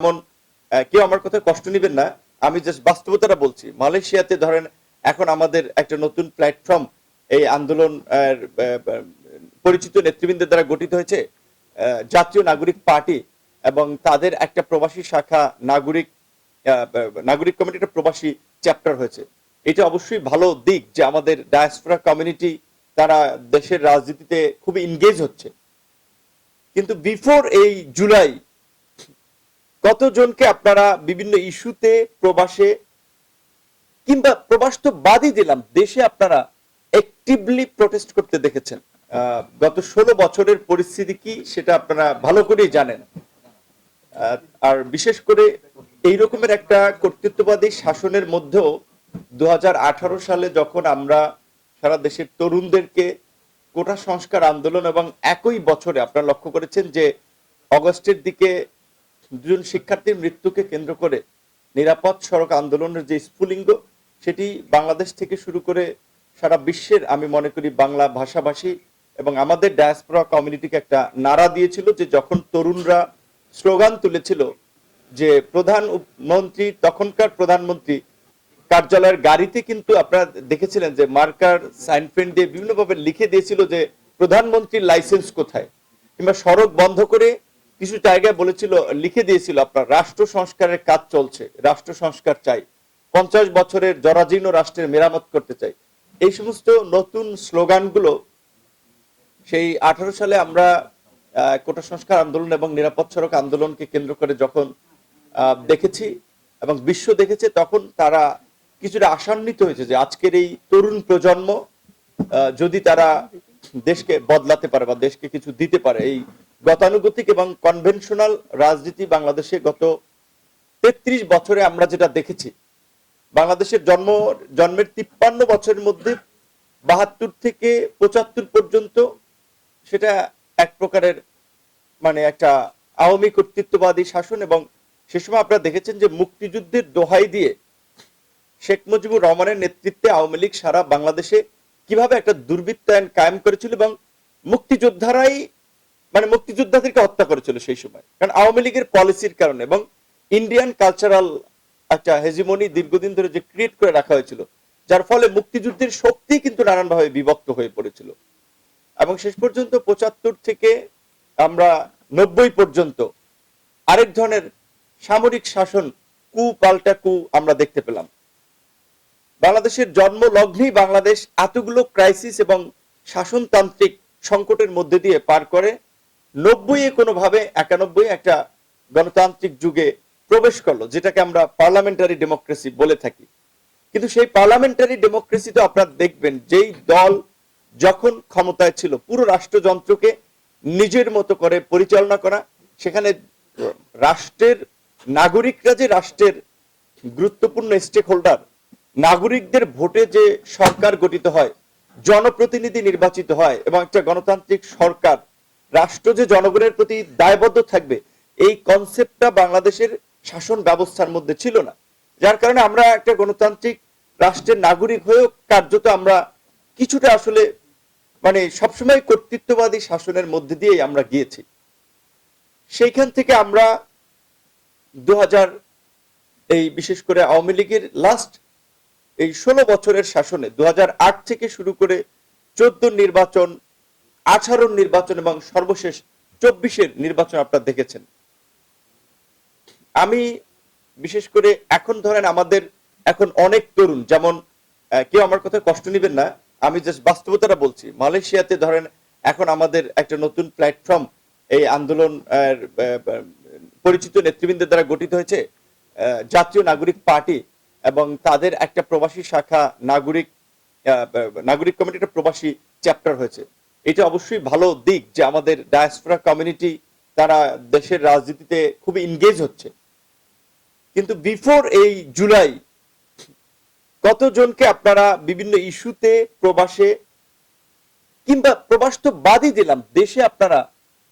যেমন কেউ আমার কথা কষ্ট নেবেন না। আমি জাস্ট বাস্তবতাটা বলছি। মালয়েশিয়াতে ধরেন এখন আমাদের একটা নতুন প্ল্যাটফর্ম এই আন্দোলন পরিচিত নেতৃবৃন্দের দ্বারা গঠিত হয়েছে। জাতীয় নাগরিক পার্টি এবং তাদের একটা প্রবাসী শাখা নাগরিক নাগরিক কমিটির প্রবাসী চ্যাপ্টার হয়েছে। এটা অবশ্যই ভালো দিক যে আমাদের ডায়াসপোরা কমিউনিটি তারা দেশের রাজনীতিতে খুবই ইনগেজ হচ্ছে। কিন্তু বিফোর এই জুলাই কতজনকে আপনারা বিভিন্ন ইস্যুতে প্রবাসে কিংবা প্রবাস তো বাদই দিলাম, দেশে আপনারা অ্যাক্টিভলি প্রটেস্ট করতে দেখেছেন। গত ষোলো বছরের পরিস্থিতি কি সেটা আপনারা ভালো করেই জানেন। আর বিশেষ করে এই রকমের একটা কর্তৃত্ববাদী শাসনের মধ্যেও দু হাজার আঠারো সালে যখন আমরা সারা দেশের তরুণদেরকে কোটা সংস্কার আন্দোলন এবং একই বছরে আপনারা লক্ষ্য করেছেন যে অগস্টের দিকে দুজন শিক্ষার্থীর মৃত্যুকে কেন্দ্র করে নিরাপদ সড়ক আন্দোলনের যে স্ফুলিঙ্গ, সেটি বাংলাদেশ থেকে শুরু করে সারা বিশ্বের, আমি মনে করি, বাংলা ভাষাভাষী এবং আমাদের ডায়াসপোরা কমিউনিটিকে একটা নাড়া দিয়েছিল যে যখন তরুণরা স্লোগান তুলেছিল যে প্রধান মন্ত্রী, তখনকার প্রধানমন্ত্রী কার্যালয়ের গাড়িতে কিন্তু আপনারা দেখেছিলেন যে মার্কার সাইন পেন দিয়ে বিভিন্নভাবে লিখে দিয়েছিল যে প্রধানমন্ত্রীর লাইসেন্স কোথায়? কিংবা সড়ক বন্ধ করে কিছু জায়গায় বলেছিল, লিখে দিয়েছিল আপনার, রাষ্ট্র সংস্কারের কাজ চলছে, রাষ্ট্র সংস্কার চাই। পঞ্চাশ বছরের জরাজীর্ণ রাষ্ট্রের মেরামত করতে চাই। এই সমস্ত নতুন স্লোগানগুলো সেই আঠারো সালে আমরা কোটা সংস্কার আন্দোলন এবং নিরাপদ সড়ক আন্দোলনকে কেন্দ্র করে যখন দেখেছি এবং বিশ্ব দেখেছে, তখন তারা কিছুটা আশান্বিত হয়েছে যে আজকের এই তরুণ প্রজন্ম যদি তারা দেশকে বদলাতে পারে বা দেশকে কিছু দিতে পারে, এই গতানুগতিক এবং কনভেনশনাল রাজনীতি বাংলাদেশে গত তেত্রিশ বছরে আমরা যেটা দেখেছি, বাংলাদেশের জন্ম, জন্মের তিপ্পান্ন বছরের মধ্যে বাহাত্তর থেকে পঁচাত্তর পর্যন্ত সেটা এক প্রকারের মানে একটা আওয়ামী কর্তৃত্ববাদী শাসন এবং সে সময় আপনারা দেখেছেন যে মুক্তিযুদ্ধের দোহাই দিয়ে শেখ মুজিবুর রহমানের নেতৃত্বে আওয়ামী লীগ সারা বাংলাদেশে কীভাবে একটা দুর্বৃত্তায়ন কায়েম করেছিল এবং মুক্তিযোদ্ধারাই মানে মুক্তিযোদ্ধাদেরকে হত্যা করেছিল সেই সময়। কারণ আওয়ামী লীগের পলিসির কারণে এবং ইন্ডিয়ান কালচারাল একটা হেজিমনি দীর্ঘদিন ধরে যে ক্রিয়েট করে রাখা হয়েছিল, যার ফলে মুক্তিযুদ্ধের শক্তি কিন্তু নানানভাবে বিভক্ত হয়ে পড়েছিল। এবং শেষ পর্যন্ত পঁচাত্তর থেকে আমরা নব্বই পর্যন্ত আরেক ধরনের সামরিক শাসন কু পাল্টা কু আমরা দেখতে পেলাম। বাংলাদেশের জন্ম লগ্নেই বাংলাদেশ এতগুলো ক্রাইসিস এবং শাসনতান্ত্রিক সংকটের মধ্যে দিয়ে পার করে নব্বই কোনোভাবে একানব্বই একটা গণতান্ত্রিক যুগে প্রবেশ করল, যেটাকে আমরা পার্লামেন্টারি ডেমোক্রেসি বলে থাকি। কিন্তু সেই পার্লামেন্টারি ডেমোক্রেসি তো আপনারা দেখবেন, যেই দল যখন ক্ষমতায় ছিল, পুরো রাষ্ট্রযন্ত্রকে নিজের মতো করে পরিচালনা করা, সেখানে রাষ্ট্রের নাগরিকরা যে রাষ্ট্রের গুরুত্বপূর্ণ স্টেক হোল্ডার নাগরিকদের ভোটে যে সরকার গঠিত হয়, জনপ্রতিনিধি নির্বাচিত হয় এবং একটা গণতান্ত্রিক সরকার রাষ্ট্র যে জনগণের প্রতি দায়বদ্ধ থাকবে, এই কনসেপ্টটা বাংলাদেশের শাসন ব্যবস্থার মধ্যে ছিল না। যার কারণে আমরা একটা গণতান্ত্রিক রাষ্ট্রের নাগরিক হয়েও কার্যত আমরা কিছুটা আসলে মানে সবসময় কর্তৃত্ববাদী শাসনের মধ্যে দিয়েই আমরা গিয়েছি। সেইখান থেকে আমরা দু হাজার এই বিশেষ করে আওয়ামী লীগের লাস্ট এই ষোলো বছরের শাসনে দু হাজার আট থেকে শুরু করে চোদ্দ নির্বাচন আঠারো নির্বাচন এবং সর্বশেষ চব্বিশের নির্বাচন আপনারা দেখেছেন। আমি বিশেষ করে এখন ধরেন আমাদের এখন অনেক তরুণ, যেমন কেউ আমার কথা কষ্ট নেবেন না, আমি জাস্ট বাস্তবতাটা বলছি। মালয়েশিয়াতে ধরেন এখন আমাদের একটা নতুন প্ল্যাটফর্ম এই আন্দোলন পরিচিত নেতৃবৃন্দের দ্বারা গঠিত হয়েছে জাতীয় নাগরিক পার্টি এবং তাদের একটা প্রবাসী শাখা নাগরিক নাগরিক কমিটির প্রবাসী চ্যাপ্টার হয়েছে। এটা অবশ্যই ভালো দিক যে আমাদের ডায়াসপোরা কমিউনিটি তারা দেশের রাজনীতিতে খুবই ইনগেজ হচ্ছে। কিন্তু বিফোর এই জুলাই, কতজনকে আপনারা বিভিন্ন ইস্যুতে প্রবাসে কিংবা প্রবাস তো বাদই দিলাম, দেশে আপনারা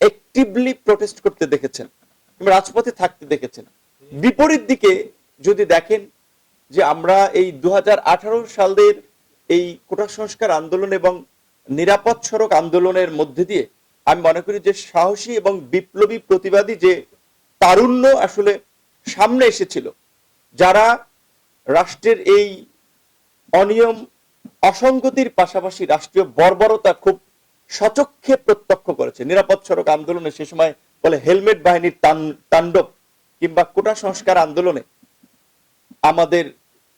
অ্যাক্টিভলি প্রটেস্ট করতে দেখেছেন, কিংবা রাজপথে থাকতে দেখেছেন। বিপরীত দিকে যদি দেখেন যে আমরা এই দু হাজার আঠারো সালের এই কোটা সংস্কার আন্দোলন এবং নিরাপদ সড়ক আন্দোলনের মধ্যে দিয়ে আমি মনে করি যে সাহসী এবং বিপ্লবী প্রতিবাদী যে তারুণ্য আসলে সামনে এসেছিল, যারা রাষ্ট্রের এই অনিয়ম, অসঙ্গতির পাশাপাশি রাষ্ট্রীয় বর্বরতা খুব সচক্ষে প্রত্যক্ষ করেছে। নিরাপদ সড়ক আন্দোলনে সে সময় বলে হেলমেট বাহিনীর তাণ্ডব কিংবা কোটা সংস্কার আন্দোলনে আমাদের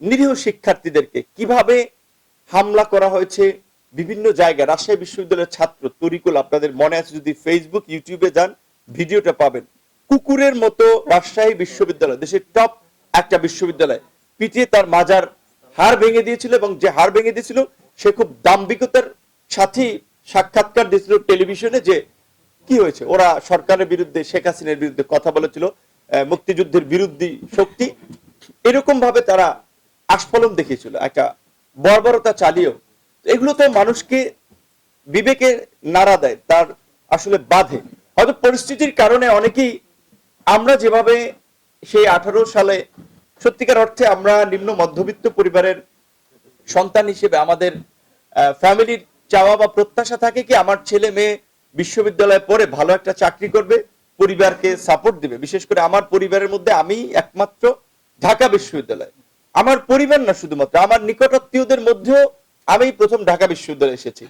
নিরীহ শিক্ষার্থীদেরকে কীভাবে হামলা করা হয়েছে বিভিন্ন জায়গায় রাজশাহী বিশ্ববিদ্যালয়ের ছাত্র তরিকুল, আপনাদের মনে আছে যদি ফেসবুক ইউটিউবে যান, ভিডিওটা পাবেন। কুকুরের মতো রাজশাহী বিশ্ববিদ্যালয়, দেশের টপ একটা বিশ্ববিদ্যালয়। পিটিয়ে তার মাজার হাড় ভেঙে দিয়েছিল এবং যে হাড় ভেঙে দিয়েছিল, সে খুব দাম্ভিকতার সাথেই সাক্ষাৎকার দিয়েছিল টেলিভিশনে যে কি হয়েছে। ওরা সরকারের বিরুদ্ধে, শেখ হাসিনার বিরুদ্ধে কথা বলেছিল মুক্তিযুদ্ধের বিরোধী শক্তি। এরকম ভাবে তারা আস্ফলন দেখিয়েছিল। একটা বর্বরতা চালিয়েও এগুলো তো মানুষকে বিবেকে নাড়া দেয়, তার আসলে বাধে। হয়তো পরিস্থিতির কারণে অনেকেই আমরা যেভাবে সেই আঠারো সালে, সত্যিকার অর্থে আমরা নিম্ন মধ্যবিত্ত পরিবারের সন্তান হিসেবে আমাদের ফ্যামিলির চাওয়া বা প্রত্যাশা থাকে কি, আমার ছেলে মেয়ে বিশ্ববিদ্যালয়ে পড়ে ভালো একটা চাকরি করবে, পরিবারকে সাপোর্ট দিবে। বিশেষ করে আমার পরিবারের মধ্যে আমি একমাত্র ঢাকা বিশ্ববিদ্যালয়। আমার পরিবার না শুধুমাত্র, আমার নিকটাত্মীয়দের মধ্যেও আমি প্রথম ঢাকা বিশ্ববিদ্যালয়ে এসেছি।